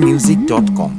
music dot com